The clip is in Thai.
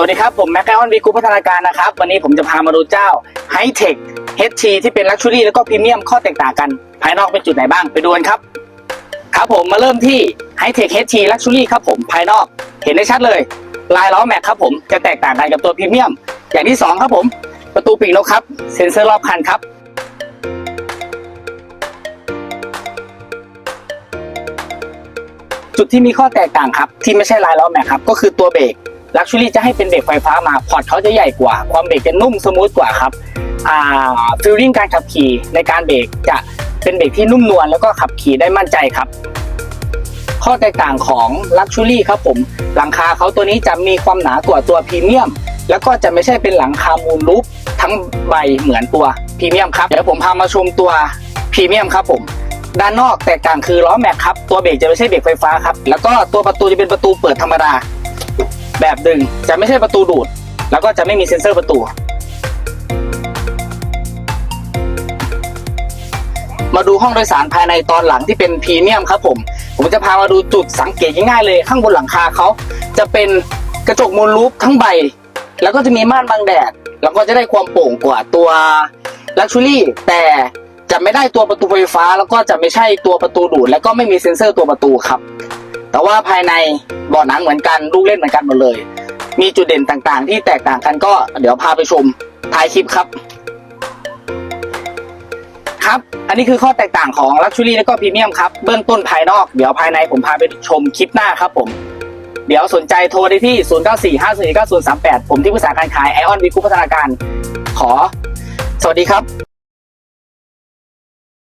สวัสดีครับ ผมแม็กไอออนวีกูพัฒนาการนะครับ วันนี้ผมจะพามาดูเจ้า h i t e c HT ที่เป็นลักชัวรี่แล้วก็พรีเมียมข้อแตกต่างกัน ภายนอกเป็นจุดไหนบ้างไปดูกันครับ ครับผมมาเริ่มที่ h i t e c HT Luxury ครับผมภายนอกเห็นได้ชัดเลย ลายล้อแม็กครับผมจะแตกต่างกันกับตัวพรีเมียม อย่างที่สองครับผม ประตูปีกนกครับ เซ็นเซอร์รอบคันครับจุดที่มีข้อแตกต่างครับ ที่ไม่ใช่ลายล้อแม็กครับก็คือตัวเบรก ลักชัวรี่จะให้เป็นเบรกไฟฟ้ามาพอร์ตเขาจะใหญ่กว่า ความเบรกจะนุ่มสมูทกว่าครับฟิลลิ่งการขับขี่ในการเบรกจะเป็นเบรกที่นุ่มนวลแล้วก็ขับขี่ได้มั่นใจครับ ข้อแตกต่างของลักชัวรี่ครับผม หลังคาเขาตัวนี้จะมีความหนากว่าตัวพรีเมียม แล้วก็จะไม่ใช่เป็นหลังคามูลรูปทั้งใบเหมือนตัวพรีเมียมครับ เดี๋ยวผมพามาชมตัวพรีเมียมครับผมด้านนอกแตกต่างคือล้อแม็กครับ ตัวเบรกจะไม่ใช่เบรกไฟฟ้าครับ แล้วก็ตัวประตูจะเป็นประตูเปิดธรรมดา แบบดึงจะไม่ใช่ประตูดูด แล้วก็จะไม่มีเซ็นเซอร์ประตู มาดูห้องโดยสารภายในตอนหลังที่เป็นพรีเมียมครับผม ผมจะพามาดูจุดสังเกตง่ายๆเลย ข้างบนหลังคาเขาจะเป็นกระจกมูลรูปทั้งใบ แล้วก็จะมีม่านบังแดด แล้วก็จะได้ความโปร่งกว่าตัวลักชูรี่แต่จะไม่ได้ตัวประตูไฟฟ้า แล้วก็จะไม่ใช่ตัวประตูดูด แล้วก็ไม่มีเซ็นเซอร์ตัวประตูครับ แต่ว่าภายในบาะหนังเหมือนกันลูกเล่นเหมือนกันหมดเลย มีจุดเด่นต่างๆ ที่แตกต่างกันก็เดี๋ยวพาไปชมท้ายคลิปครับ ครับ อันนี้คือข้อแตกต่างของลักชัวรี่และก็พรีเมียมครับ เบื้องต้นภายนอกเดี๋ยวภายในผมพาไปชมคลิปหน้าครับผม เดี๋ยวสนใจโทรได้ที่ 0945499038 ผมที่ปรึกษาการขายไอออนวีคูพัฒนาการ ขอ สวัสดีครับ